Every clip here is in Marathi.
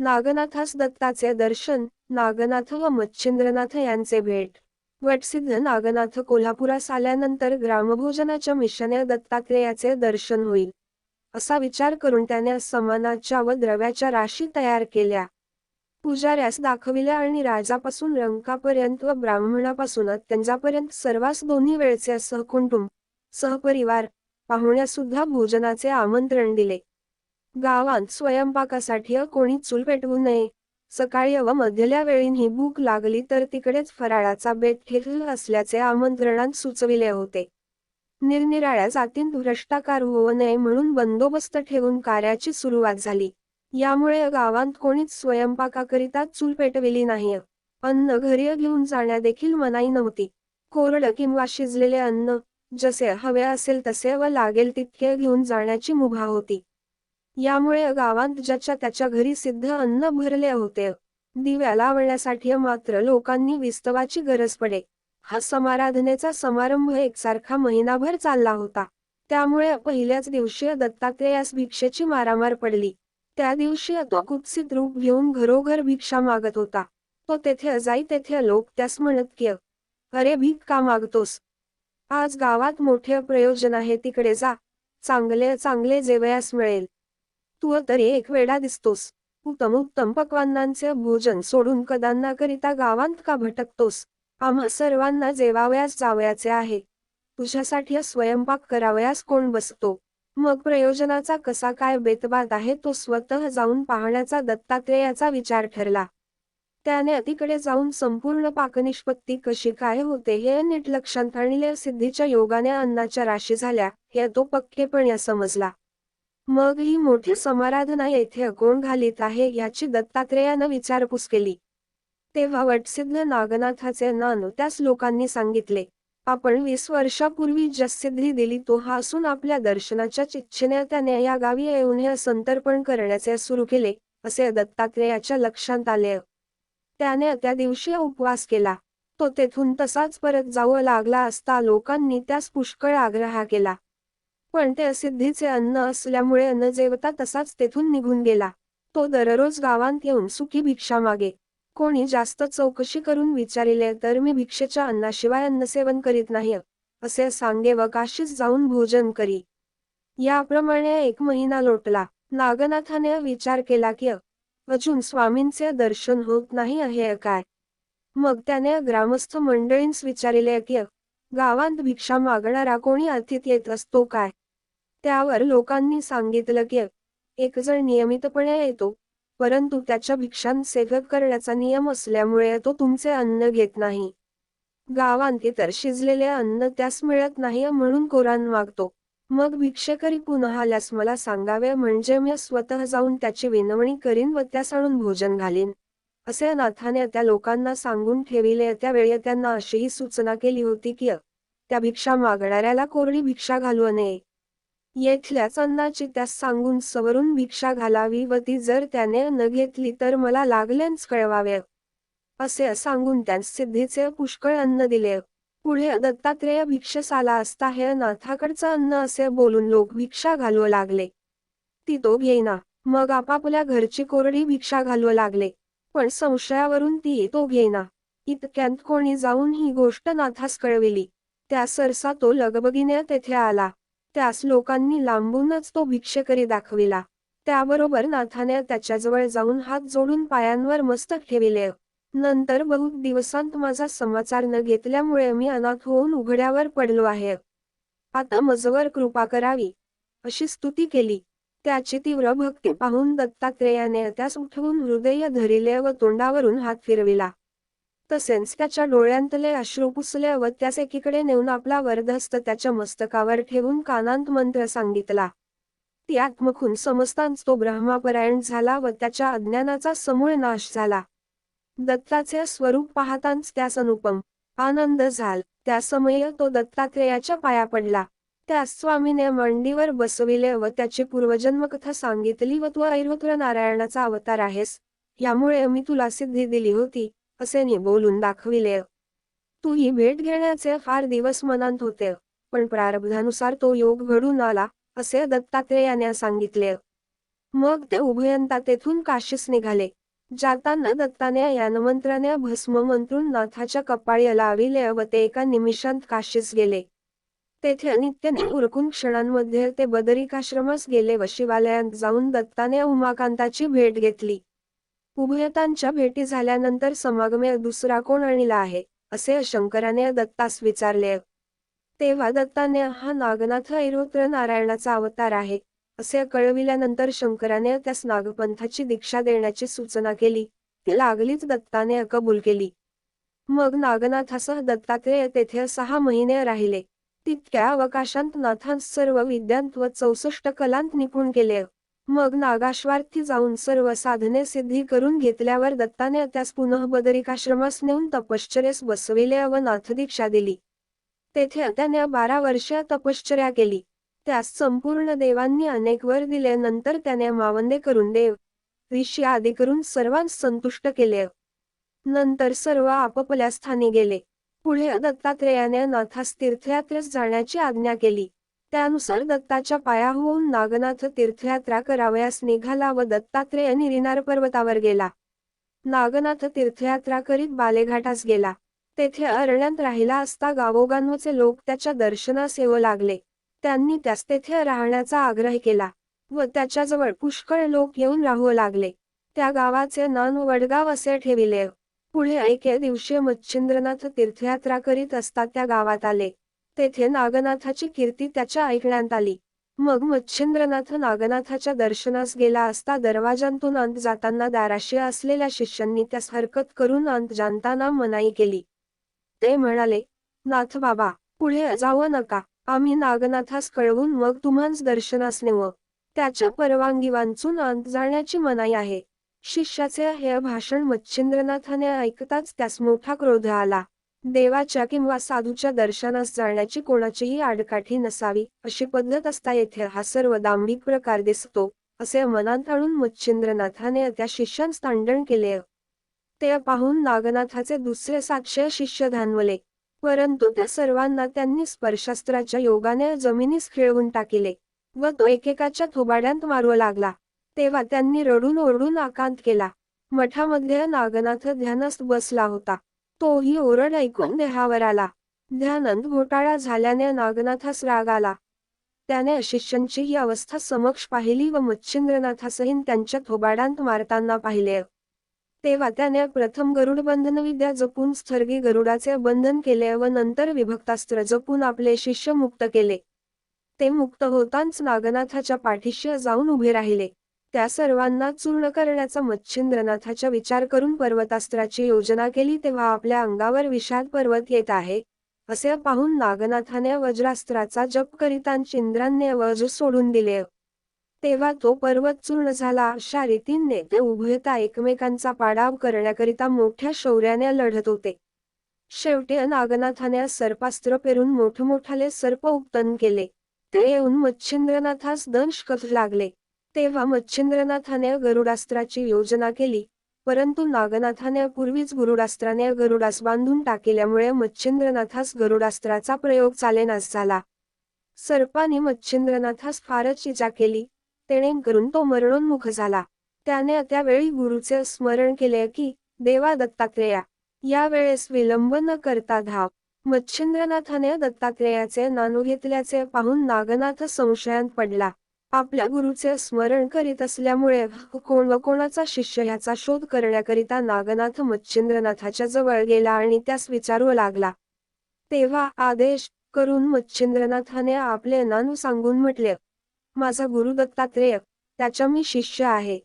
नागनाथास दत्ताचे दर्शन नागनाथ व मच्छिंद्रनाथ यांचे भेट. वटसिद्ध नागनाथ कोल्हापुरास आल्यानंतर ग्रामभोजनाच्या मिशने दत्तात्रेयाचे दर्शन होईल. असा विचार करून त्याने समानाच्या व द्रव्याच्या राशी तयार केल्या. पुजाऱ्यास दाखविल्या आणि राजापासून रंकापर्यंत व ब्राह्मणापासून त्यांच्यापर्यंत सर्वांस दोन्ही वेळचे सहकुटुंब सहपरिवार पाहुण्यासुद्धा भोजनाचे आमंत्रण दिले. गावात स्वयंपाकासाठी कोणी चूल पेटवू नये. सकाळी व मधल्या वेळीही भूक लागली तर तिकडेच फराळाचा बेत ठेवला असल्याचे आमंत्रणात सुचविले होते. निरनिराळ्या जातींत भ्रष्टाकार होऊ नये म्हणून बंदोबस्त ठेवून कार्याची सुरुवात झाली. यामुळे गावात कोणीच स्वयंपाकाकरिता चूल पेटविली नाही. अन्न घरी घेऊन जाण्या देखील मनाई नव्हती. कोरड किंवा शिजलेले अन्न जसे हवे असेल तसे व लागेल तितके घेऊन जाण्याची मुभा होती. यामुळे गावात ज्याच्या त्याच्या घरी सिद्ध अन्न भरले होते दिव्या लावण्यासाठी मात्र लोकांनी विस्तवाची गरज पडे. हा समाराधनेचा समारंभ एकसारखा महिनाभर चालला होता. त्यामुळे पहिल्याच दिवशी दत्तात्रेयास भिक्षेची मारामार पडली. त्या दिवशी तो कुत्सित रूप घेऊन घरोघर भिक्षा मागत होता. तो तेथे जाई तेथे लोक त्यास म्हणत की अरे भीक का मागतोस? आज गावात मोठे प्रयोजन आहे तिकडे जा. चांगले चांगले जेवयास मिळेल. तू तरी एक वेळा दिसतोस. उत्तम उत्तम पक्वांनांचे भोजन सोडून कदांना करिता का भटकतोस? आम्हा सर्वांना जेवावयास जावयाचे आहे. तुझ्यासाठी स्वयंपाक करावयास कोण बसतो? मग प्रयोजनाचा कसा काय बेतबात आहे तो स्वतः जाऊन पाहण्याचा दत्तात्रेयाचा विचार ठरला. त्याने अतिकडे जाऊन संपूर्ण पाकनिष्पत्ती कशी काय होते हे नीट लक्षात आणले. सिद्धीच्या योगाने अन्नाच्या राशी झाल्या. हे तो पक्केपणे समजला. मग ही मोठी समाराधना येथे कोण घालीत आहे याची दत्तात्रेयानं विचारपूस केली. तेव्हा वटसिद्ध नागनाथाचे नान त्याच लोकांनी सांगितले आपण वीस वर्षापूर्वी जसिद्धी दिली तो हा असून आपल्या दर्शनाच्या चिच्छेने त्याने या गावी येऊन हे संतर्पण करण्याचे सुरू केले असे दत्तात्रेयाच्या लक्षात आले. त्याने त्या दिवशी उपवास केला. तो तेथून तसाच परत जाऊ लागला असता लोकांनी त्यास पुष्कळ आग्रह केला. पण ते असिद्धीचे अन्न असल्यामुळे न जेवता तसाच तेथून निघून गेला. तो दररोज गावांत येऊन सुखी भिक्षा मागे. कोणी जास्त चौकशी करून विचारिले तर मी भिक्षेच्या अन्नाशिवाय अन्नसेवन करीत नाही असे सांगे व काशीस जाऊन भोजन करी. याप्रमाणे एक महिना लोटला. नागनाथाने विचार केला की अजून स्वामींचे दर्शन होत नाही आहे काय? मग त्याने ग्रामस्थ मंडळींस विचारिले की गावात भिक्षा मागणारा कोणी अतिथ येत असतो काय? त्यावर लोकांनी सांगितलं की एक जण नियमितपणे येतो परंतु त्याच्या भिक्षांत सेवक करण्याचा नियम असल्यामुळे तो तुमचे अन्न घेत नाही. गावांत तर शिजलेले अन्न त्यास मिळत नाही म्हणून कोरान मागतो मग भिक्षेकरी पुन्हा आल्यास मला सांगावे म्हणजे मी स्वतः जाऊन त्याची विनवणी करीन व त्यास आणून भोजन घालीन. असे नाथाने त्या लोकांना सांगून ठेविले. त्यावेळी त्यांना अशीही सूचना केली होती की त्या भिक्षा मागणाऱ्याला कोरडी भिक्षा घालू नये. येथल्याच अन्नाची त्यास सांगून सवरून भिक्षा घालावी व ती जर त्याने न घेतली तर मला लागल्याच कळवावे. असे सांगून त्यास सिद्धीचे पुष्कळ अन्न दिले. पुढे दत्तात्रेय भिक्षस आला असता हे नाथाकडचं अन्न असे बोलून लोक भिक्षा घालू लागले. ती तो घेईना. मग आपापल्या घरची कोरडी भिक्षा घालू लागले. पण संशयावरून ती तो घेईना. इतक्यात कोणी जाऊन ही गोष्ट नाथास कळविली. त्या सरसा तो लगबगीने तेथे आला. त्यास लोकांनी लांबूनच तो भिक्षेकरी दाखविला. त्याबरोबर नाथाने त्याच्याजवळ जाऊन हात जोडून पायांवर मस्तक ठेविले. नंतर बहुत दिवसांत माझा समाचार न घेतल्यामुळे मी अनाथ होऊन उघड्यावर पडलो आहे. आता मजवर कृपा करावी अशी स्तुती केली. त्याची तीव्र भक्ती पाहून दत्तात्रेयाने त्यास उठवून हृदय धरिले व तोंडावरून हात फिरविला. तसेच त्याच्या डोळ्यांतले अश्रू पुसले व त्यास एकीकडे नेऊन आपला वरदहस्त त्याच्या मस्तकावर ठेवून कानांत मंत्र सांगितला. ती आत्मखून समजताच तो ब्रह्मापरायण झाला व त्याच्या अज्ञानाचा समूळ नाश झाला. दत्ताचे स्वरूप पाहताच त्यास अनुपम आनंद झाल. त्या समयी तो दत्तात्रेयाच्या पाया पडला. त्या स्वामीने मांडीवर बसविले व त्याची पूर्वजन्मकथा सांगितली व तू ऐरवत्र नारायणाचा अवतार आहेस. यामुळे मी तुला सिद्धी दिली होती. असे निबोलून दाखविले. तू ही भेट घेण्याचे फार दिवस मनात होते पण प्रारब्धानुसार तो योग घडून आला असे दत्तात्रेयाने सांगितले. मग ते उभयंता तेथून काशीस निघाले जाताना दत्ताने यानमंत्राने भस्म मंत्रून नाथाच्या कपाळी लाविले व ते एका निमिषांत काशीस गेले. तेथे नित्याने उरकून क्षणांमध्ये ते बदरिकाश्रमास गेले व शिवालयात जाऊन दत्ताने उमाकांताची भेट घेतली. उभयतांच्या भेटी झाल्यानंतर समागमे दुसरा कोण आणला आहे असे शंकराने दत्तास विचारले. तेव्हा दत्ताने हा नागनाथ ऐरोत्र नारायणाचा अवतार आहे असे कळविल्यानंतर शंकराने त्यास नागपंथाची दीक्षा देण्याची सूचना केली. ती लागलीच दत्ताने कबूल केली. मग नागनाथासह दत्तात्रेय तेथे सहा महिने राहिले. तितक्या अवकाशांत नाथांस सर्व विद्यांत व चौसष्ट कलांत निपुण केले. मग नागाश्वार्थी जाऊन सर्व साधने सिद्धी करून घेतल्यावर दत्ताने त्यास पुनः बदरिकाश्रमास नेऊन तपश्चर्यास बसविले व नाथदीक्षा दिली. तेथे त्याने बारा वर्ष तपश्चर्या केली. त्यास संपूर्ण देवांनी अनेक वर दिले. नंतर त्याने मावंदे करून देव ऋषी आदी करून सर्वांस संतुष्ट केले. नंतर सर्व आपापल्या स्थानी गेले. पुढे दत्तात्रेयाने नाथास तीर्थयात्रेस जाण्याची आज्ञा केली. त्यानुसार दत्ताच्या पाया होऊन नागनाथ तीर्थयात्रा करावयास निघाला व दत्तात्रेय निरिनार पर्वतावर गेला. नागनाथ तीर्थयात्रा करीत बालेघाटास गेला. तेथे अरण्यात राहिला असता गावोगांवचे लोक त्याच्या दर्शनास येऊ लागले. त्यांनी त्यास तेथे राहण्याचा आग्रह केला व त्याच्याजवळ पुष्कळ लोक येऊन राहू लागले. त्या गावाचे नान वडगाव असे ठेविले. पुढे एके दिवशी मच्छिंद्रनाथ तीर्थयात्रा करीत असता त्या गावात आले. तेथे नागनाथाची कीर्ती त्याच्या ऐकण्यात आली. मग मच्छिंद्रनाथ नागनाथाच्या दर्शनास गेला असता दरवाजांतून अंत जाताना दाराशी असलेल्या शिष्यांनी त्यास हरकत करून अंत जाणताना मनाई केली. ते म्हणाले नाथ बाबा पुढे जाऊ नका. आम्ही नागनाथास कळवून मग तुम्हाच दर्शनास नेव त्याच्या परवानगी वांचून अंत जाण्याची मनाई आहे. शिष्याचे हे भाषण मच्छिंद्रनाथाने ऐकताच त्यास मोठा क्रोध आला. देवाच्या किंवा साधूच्या दर्शनास जाण्याची कोणाचीही आडकाठी नसावी अशी पद्धत असता येथे हा सर्व दांभिक प्रकार दिसतो असे मनात आणून मच्छिंद्रनाथाने त्या शिष्यांस तांडण केले. ते पाहून नागनाथाचे दुसरे सातशे शिष्य धानवले परंतु त्या सर्वांना त्यांनी स्पर्शास्त्राच्या योगाने जमिनीस खेळवून टाकिले व तो एकेकाच्या थोबाड्यांत मारू लागला. तेव्हा त्यांनी रडून ओरडून आकांत केला. मठामध्ये नागनाथ ध्यानस्थ बसला होता. तोही ओरड ऐकून देहावर आला. ध्यानंद घोटाळा झाल्याने नागनाथास राग आला. त्याने शिष्यांची ही अवस्था समक्ष पाहिली व मच्छिंद्रनाथासहीन त्यांच्या थोबाडांत मारताना पाहिले. तेव्हा त्याने प्रथम गरुड बंधन विद्या जपून स्थर्गी गरुडाचे बंधन केले व नंतर विभक्तास्त्र जपून आपले शिष्य मुक्त केले. ते मुक्त होताच नागनाथाच्या पाठीशी जाऊन उभे राहिले. त्या सर्वांना चूर्ण करण्याचा मच्छिंद्रनाथाचा विचार करून पर्वतास्त्राची योजना केली तेव्हा आपल्या अंगावर विषाद पर्वत येत आहे असे पाहून नागनाथाने वज्रास्त्राचा जप करीतान चिंद्रांनी वज्र सोडून दिले. तेव्हा तो पर्वत चूर्ण झाला. अशा रीतीने ते उभयता एकमेकांचा पाडाव करण्याकरिता मोठ्या शौर्याने लढत होते. शेवटी नागनाथाने सर्पास्त्र पेरून मोठमोठाले सर्प उपतन केले. ते येऊन मच्छिंद्रनाथास दंश कथ लागले. तेव्हा मच्छिंद्रनाथाने गरुडास्त्राची योजना केली परंतु नागनाथाने पूर्वीच गुरुडास्त्राने गरुडास बांधून टाकल्यामुळे मच्छिंद्रनाथास गरुडास्त्राचा प्रयोग चालेनास झाला. सर्पाने मच्छिंद्रनाथास फारच इजा केली तेणे करून तो मरणोन्मुख झाला. त्याने त्यावेळी गुरुचे स्मरण केले की देवा दत्तात्रेया यावेळेस विलंब न करता धाव. मच्छिंद्रनाथाने दत्तात्रेयाचे नाणू घेतल्याचे पाहून नागनाथ संशयात पडला. आपल्या गुरुचे स्मरण करीत असल्यामुळे कोण व कोणाचा शिष्य ह्याचा शोध करण्याकरिता नागनाथ मच्छिंद्रनाथाच्या जवळ गेला आणि त्यास विचारू लागला. तेव्हा आदेश करून मच्छिंद्रनाथाने आपले नानू सांगून म्हटले माझा गुरु दत्तात्रेय त्याच्या मी शिष्य आहे.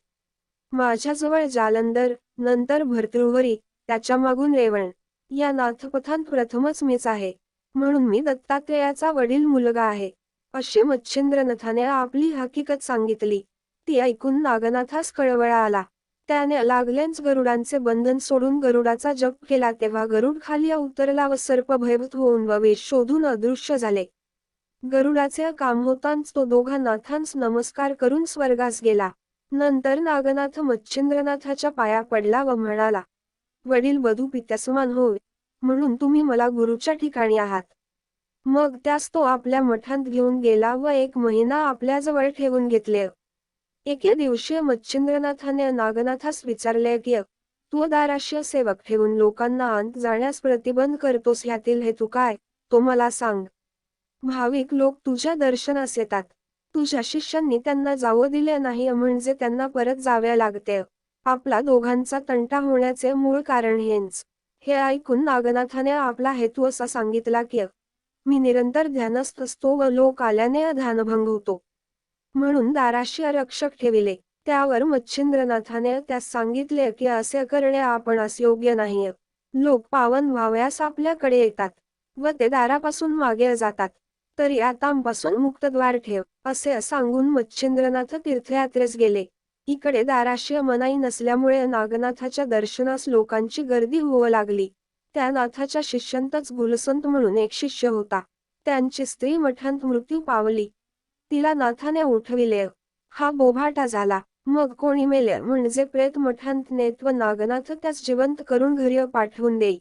माझ्याजवळ जालंधर नंतर भरतृहरी त्याच्या मागून रेवण या नाथपथांत प्रथमच मीच आहे. म्हणून मी दत्तात्रेयाचा वडील मुलगा आहे. अशी मच्छिंद्रनाथाने आपली हकीकत सांगितली. ती ऐकून नागनाथास कळवळा आला. त्याने लागलेच गरुडांचे बंधन सोडून गरुडाचा जप केला तेव्हा गरुड खाली उतरला व सर्प भयभूत होऊन व वेश शोधून अदृश्य झाले. गरुडाचे काम होताच तो दोघा नाथांस नमस्कार करून स्वर्गास गेला. नंतर नागनाथ मच्छिंद्रनाथाच्या पाया पडला व म्हणाला वडील वधू पित्यासमान होय म्हणून तुम्ही मला गुरुच्या ठिकाणी आहात. मग त्यास तो आपल्या मठात घेऊन गेला व एक महिना आपल्याजवळ ठेवून घेतले. एके दिवशी मच्छिंद्रनाथाने नागनाथास विचारले की तू दाराशी सेवक ठेवून लोकांना अंत जाण्यास प्रतिबंध करतोस ह्यातील हेतू काय तो मला सांग. भाविक लोक तुझ्या दर्शनास येतात. तुझ्या शिष्यांनी त्यांना जाऊ दिले नाही म्हणजे त्यांना परत जावे लागते. आपला दोघांचा तंटा होण्याचे मूळ कारण हेच. हे ऐकून नागनाथाने आपला हेतू असा सांगितला की मी निरंतर ध्यानस्थ असतो व लोक आल्याने ध्यानभंग होतो म्हणून दाराशी आरक्षक ठेविले. त्यावर मच्छिंद्रनाथाने त्यास सांगितले की असे करणे आपणास योग्य नाहीये. लोक पावन व्हावयास आपल्याकडे येतात व ते दारापासून मागे जातात. तरी आतांपासून मुक्तद्वार ठेव असे सांगून मच्छिंद्रनाथ तीर्थयात्रेस गेले. इकडे दाराशी मनाई नसल्यामुळे नागनाथाच्या दर्शनास लोकांची गर्दी होऊ लागली. त्या नाथाच्या शिष्यांतच गुलसंत म्हणून एक शिष्य होता. त्यांची स्त्री मठांत मृत्यू पावली. तिला नाथाने उठविले. हा बोभाटा झाला. मग कोणी मेले म्हणजे प्रेत मठांत नेत व नागनाथ त्यास जिवंत करून घरी पाठवून देई.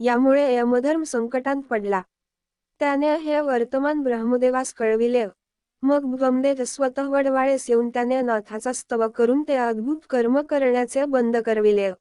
यामुळे यमधर्म संकटात पडला. त्याने हे वर्तमान ब्रह्मदेवास कळविले. मग ब्रह्मदेव स्वतः वडवाळेस येऊन त्याने नाथाचा स्तव करून ते अद्भुत कर्म करण्याचे बंद करविले.